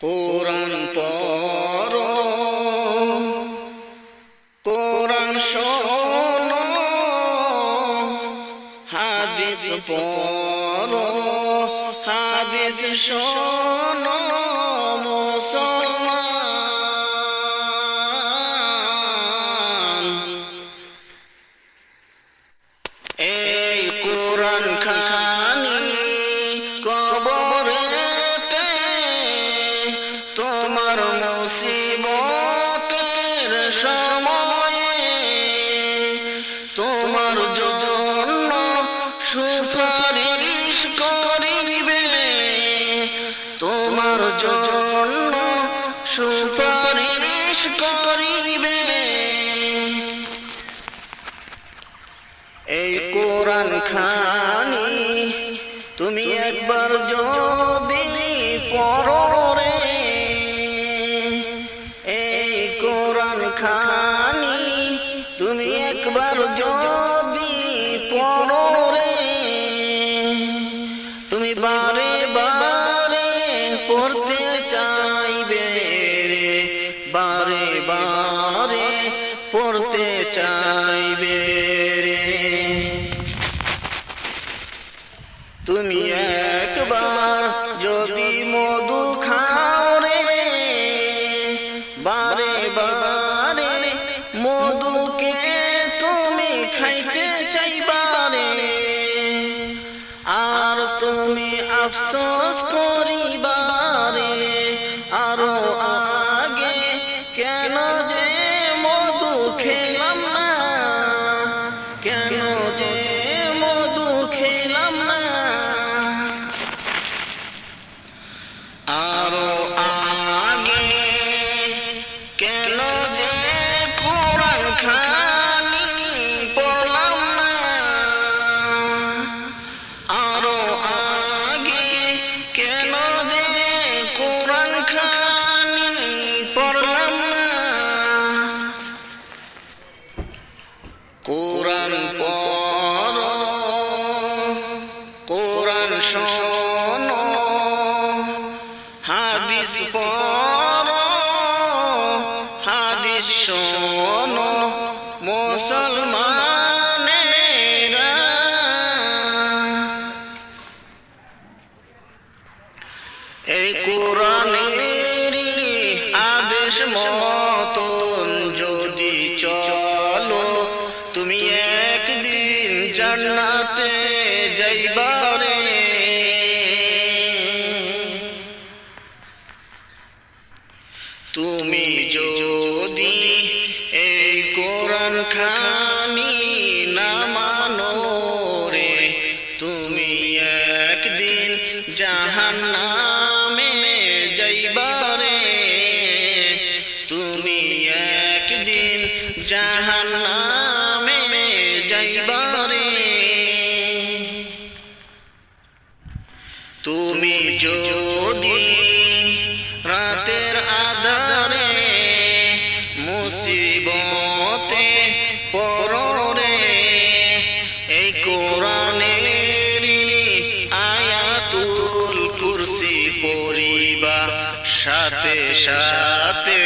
কোরআন পর কোরআন শোন হাদিস পর হাদিস শোন মুসলমান। এই কোরআন খানি সুপারিশ করিবে। তোমার জন্য সুপারিশ করিবে। এই কোরআন খানি তুমি একবার যদি পড়ো এই কোরআন খানি তুমি একবার যদি আফসোস করিবারে, আরও আগে কেন যে মধু খেলাম না? কেন যে মধু খেলাম না? আরও আগে কেন যে কোরআন পর কোরআন শোন হাদিস হাদিস শোন মুসলমানেরা। এই কোরআনেরই আদেশ মতন একদিন জান্নাতে যাইবারে তুমি যদি এই কোরআন খানি না মানো রে, তুমি একদিন জাহান্নামে যাইবারে তুমি একদিন জাহান্নামে তুমি যদি রাতের আধারে মুসিবতে পরে এই কোরআনের আয়াতুল কুরসি পড়িবা সাথে সাথে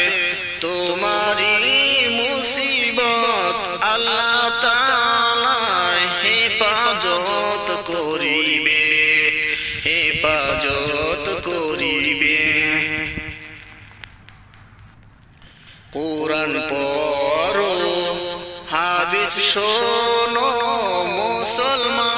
শোনো মুসলমান।